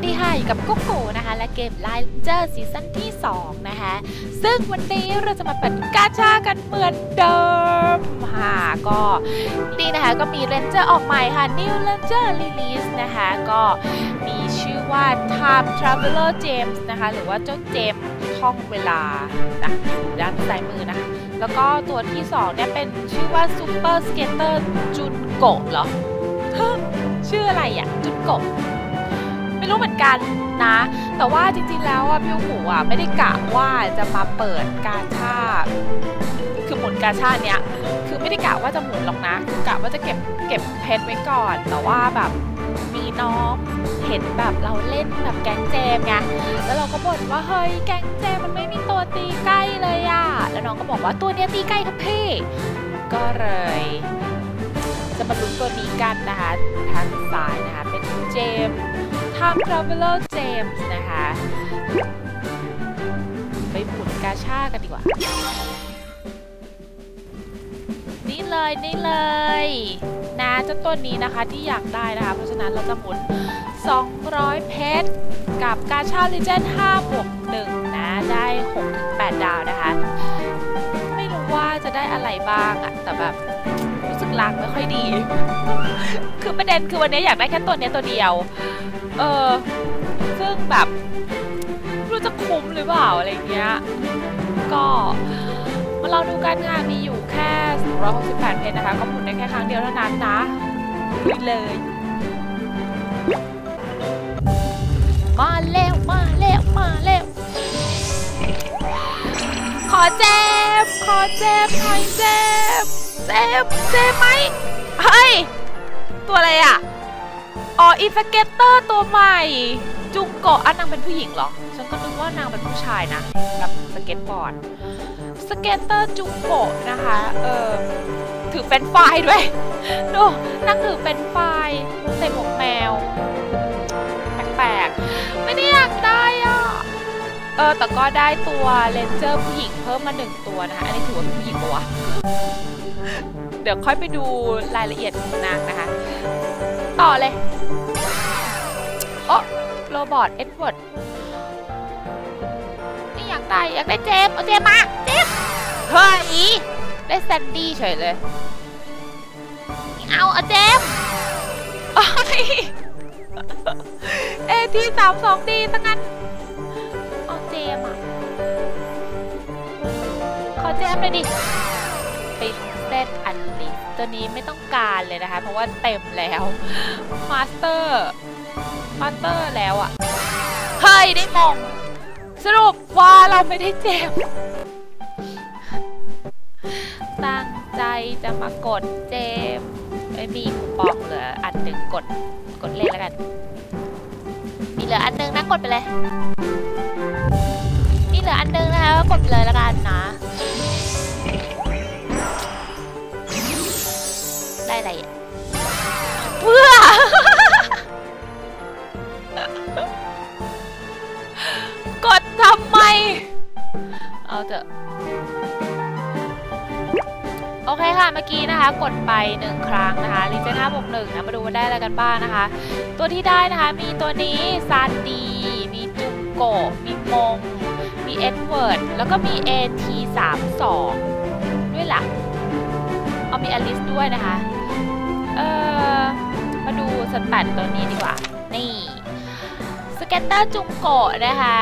สวัสดีค่ะ อยู่กับกุ๊กโกนะคะ และเกม Line Ranger ซีซั่นที่ 2 นะคะ ซึ่งวันนี้เราจะมาเปิดกาชากันเหมือนเดิมค่ะก็นี่นะคะก็มี Ranger ออกใหม่ค่ะ New Ranger Release นะคะ ก็มีชื่อว่า Time Traveler James นะคะ หรือว่าเจ้าเจมส์ท่องเวลานะอยู่ด้านซ้ายมือนะคะแล้วก็ตัวที่ 2 เนี่ยเป็นชื่อว่า Super Skater จุนโกะเหรอชื่ออะไรอะจุนโกะ ไม่รู้เหมือนกันนะ แต่ว่าจริงๆแล้วอะพี่หูอะไม่ได้กะว่าจะมาเปิดการชาคือหมุนการชาเนี้ยคือไม่ได้กะว่าจะหมุนหรอกนะ คือกะว่าจะเก็บเก็บเพชรไว้ก่อน แต่ว่าแบบมีน้องเห็นแบบเราเล่นแบบแก๊งเจมไงแล้วเราก็บ่นว่าเฮ้ยแก๊งเจมมันไม่มีตัวตีใกล้เลยอะแล้วน้องก็บอกว่าตัวเนี้ยตีใกล้ครับพี่ก็เลยจะมาลุ้นตัวนี้กันนะคะทางซ้ายนะคะเป็นเจม ส์ Time Traveler James นะคะ ไปหมุนกาชากันดีกว่า นี่เลยนี่เลยนะเจ้าตัวนี้นะคะที่อยากได้นะคะ เพราะฉะนั้นเราจะหมุน 200 เพชรกับกาชา Legend 5บวก1นะ ได้ 6-8 ดาวนะคะ ไม่รู้ว่าจะได้อะไรบ้างอะแต่แบบ ลางไม่ค่อยดี คือประเด็นคือวันนี้อยากได้แค่ตัวเนี้ยตัวเดียว เออ ซึ่งแบบรู้จะคุ้มหรือเปล่าอะไรเงี้ย ก็มาเราดูกันค่ะมีอยู่แค่ 268 เพนนะคะ ก็หมุนได้แค่ครั้งเดียวเท่านั้นนะลุยเลย มาแล้วมาแล้วมาแล้วขอเจ็บ ขอเจ็บหน่อเจ็บ เจ็บเจ็บไหมเฮ้ย ตัวอะไรอะ อ๋ออีสเกตเตอร์ตัวใหม่ จุงโกะอันนางเป็นผู้หญิงเหรอ ฉันก็นึกว่านางเป็นผู้ชายนะ แบบสเก็ตบอร์ด สเกตเตอร์จุงโกะนะคะ เออถือเป็นไฟด้วย ดูนางถือเป็นไฟใส่หมวกแมว เออแต่ก็ได้ตัวเลนเจอร์ผู้หญิงเพิ่มมาหนึ่งตัวนะคะ อันนี้ถือว่าเป็นผู้หญิงปะวะเดี๋ยวค่อยไปดูรายละเอียดของนางนะคะ ต่อเลยโอ้โรบอทเอ็ดเวิร์ดนี่อยากได้อยากได้เจมเอาเจมมาเจมเฮ้ยได้แซนดี้เฉยเลย เอาเอาเจมส์โอ้ยเอทีสามสองดีตั้งงั้น มเลยดิปิดเซตอันลิสตัวนี้ไม่ต้องการเลยนะคะ เพราะว่าเต็มแล้วมาสเตอร์มาสเตอร์แล้วอะ่ะเฮ้ยได้มอง สรุปว่าเราไม่ได้เจ็บ ตั้งใจจะมากดเจมไม่มีคูปองเหลืออันหนึ่งกดกดเลขแล้วกัน มีเหลืออันหนึ่งนะกดไปเลย มีเหลืออันหนึ่งนะคะก็กดไปเลยแล้วกัน เอาเถอะโอเคค่ะ เมื่อกี้นะคะ กดไปหนึ่งครั้งนะคะลิเจนห้าบวกหนึ่งนะมาดูว่าได้อะไรกันบ้างนะคะ ตัวที่ได้นะคะมีตัวนี้ซานดี มีจุงโกมีมง มีเอ็ดเวิร์ด แล้วก็มี AT32 ด้วยล่ะ เอามีอลิสด้วยนะคะ เออมาดูสแตทตัวนี้ดีกว่า นี่สเก็ตเตอร์จุงโกนะคะ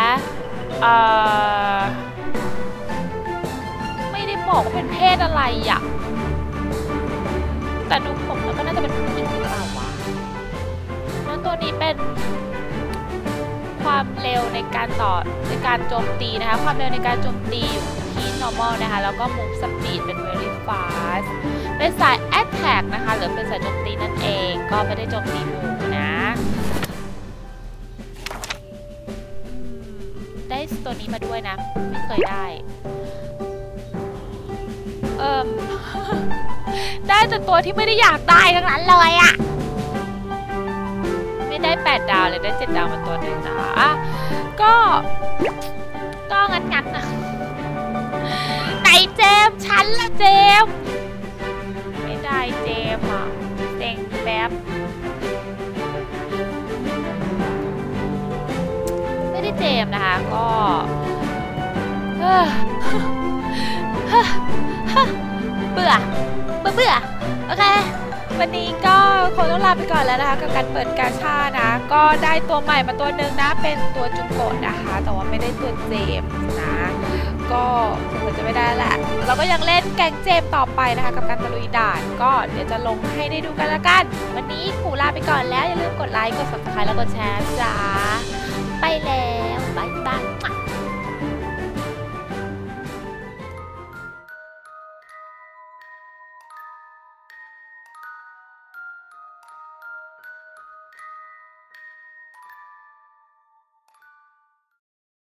เออไม่ได้ บอกว่าเป็นเพศอะไรอะ แต่ดูผมแล้วก็น่าจะเป็นผู้หญิงหรือเปล่าวะแล้วตัวนี้เป็นความเร็วในการต่อในการโจมตีนะคะ ความเร็วในการโจมตีอยู่ที่ normal นะคะ แล้วก็ move speed เป็น very fast เป็นสาย attack นะคะ หรือเป็นสายโจมตีนั่นเอง ก็ไม่ได้โจมตีหมู่นะ ได้ตัวนี้มาด้วยนะ ไม่เคยได้ อิมได้แต่ตัวที่ไม่ได้อยากได้ทั้งนั้นเลยอะไม่ได้ 8 ดาวเลยได้ 7 ดาวมาตัวหนึ่งนะคะก็ ก็งั้นงั้นๆนะไหนเจมฉันละเจม ไม่ได้เจมอะเต็งแป๊บมนะคะก็เฮ้อเฮ้อเฮ้อ เบื่อ เบื่อเบื่อโอเค วันนี้ก็คงต้องลาไปก่อนแล้วนะคะ กับการเปิดกาชานะ ก็ได้ตัวใหม่มาตัวหนึ่งนะ เป็นตัวจุงโกะนะคะ แต่ว่าไม่ได้ตัวเจมนะ ก็คงจะไม่ได้แหละ เราก็ยังเล่นแกงเจมต่อไปนะคะ กับการตะลุยด่าน ก็เดี๋ยวจะลงให้ได้ดูกันละกัน วันนี้ขูลาไปก่อนแล้วอย่าลืมกดไลค์ กด subscribe แล้วกดแชร์จ้าไปแล้วบายบาย